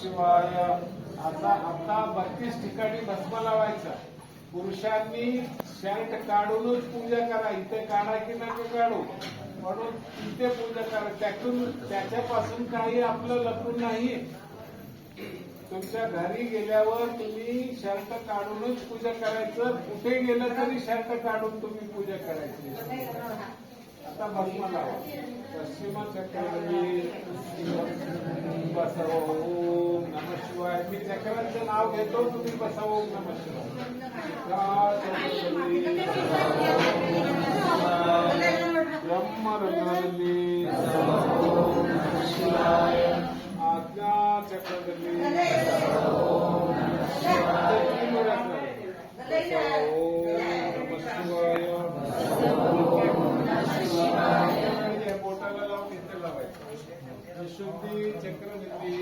शिवाय आता आता बत्तीस ठिकाणी भस्म लावायचा. पुरुषांनी शर्ट काढूनच पूजा करा. इथे काढा की नका काढू? म्हणून इथे पूजा करा. त्यातून त्याच्यापासून काही आपलं लपून नाही. तुमच्या घरी गेल्यावर तुम्ही शर्ट काढूनच पूजा करायचं. कुठे गेलं तरी शर्ट काढून तुम्ही पूजा करायची. आता भस्म लावा. पश्चिम चक्रावली बसव ओम नम शिवाय. मी चक्रांचं नाव घेतो तुम्ही बसव ओम नम शिवाय. लावायचं शुद्धी चक्रवर्ती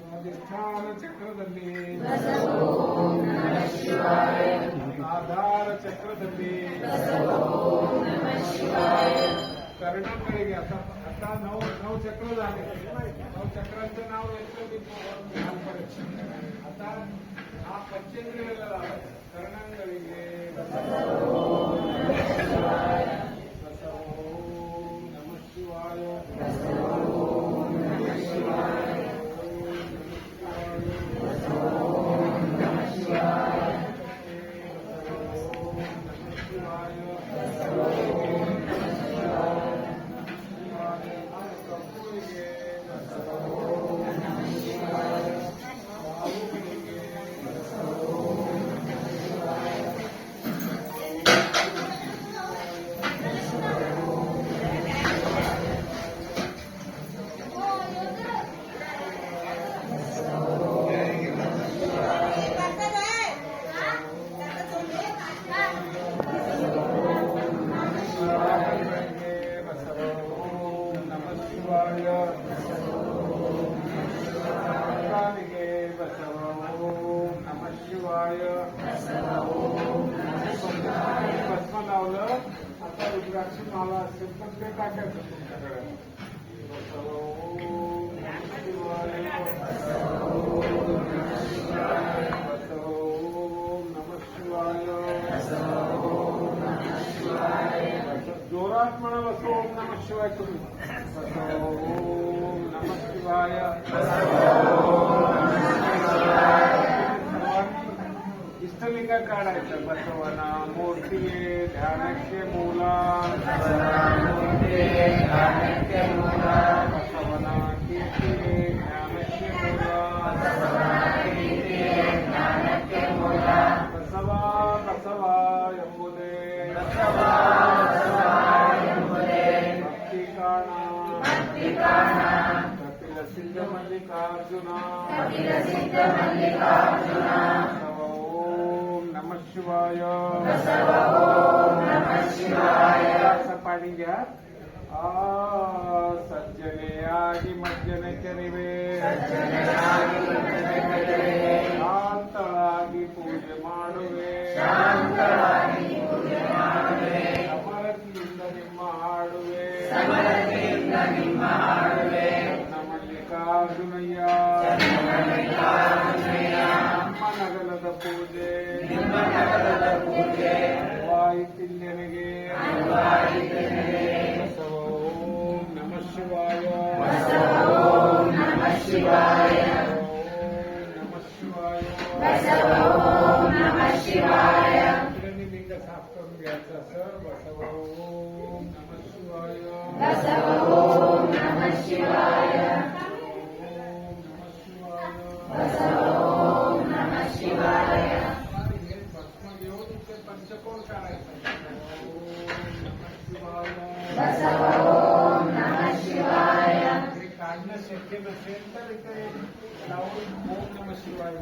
ಸ್ವಾಧಿಷ್ಠಾನ ಚಕ್ರದಲ್ಲಿ ఆధార ಚಕ್ರದಲ್ಲಿ ಕರ್ಣ ಕಡೆಗೆ ಅಥ ಅಥ ನೌ ನೌ ಚಕ್ರದ ನೌ ಚಕ್ರ ಅಂತ ನಾವು ಎಷ್ಟಬೇಕು ಅಥ ಆ ಪಂಚೇಂದ್ರಿಯಗಳ ಕರ್ಣಗಳಿಗೆ रुद्राक्षी माला पण ते नमः शिवाय जोरात म्हणा बसव ओम नमः शिवाय। तुम्ही ओम नमः शिवाय। काढायचं बसवना मूर्ती ध्यानाचे मूला बसवना कीर्ती ಜ್ಞಾನಕ್ಕೆ ಮೂಲ ಬಸವ ಬಸವ ಎಂಬುದೇ ಭಕ್ತಿ ಕಾಣ ಕಪಿಲ ಸಿದ್ಧ ಮಲ್ಲಿಕಾರ್ಜುನ ஆகி மஜ்ஜனை கனிவே काढणं शक्य नसेल तर इथे लावून ओम नमः शिवाय।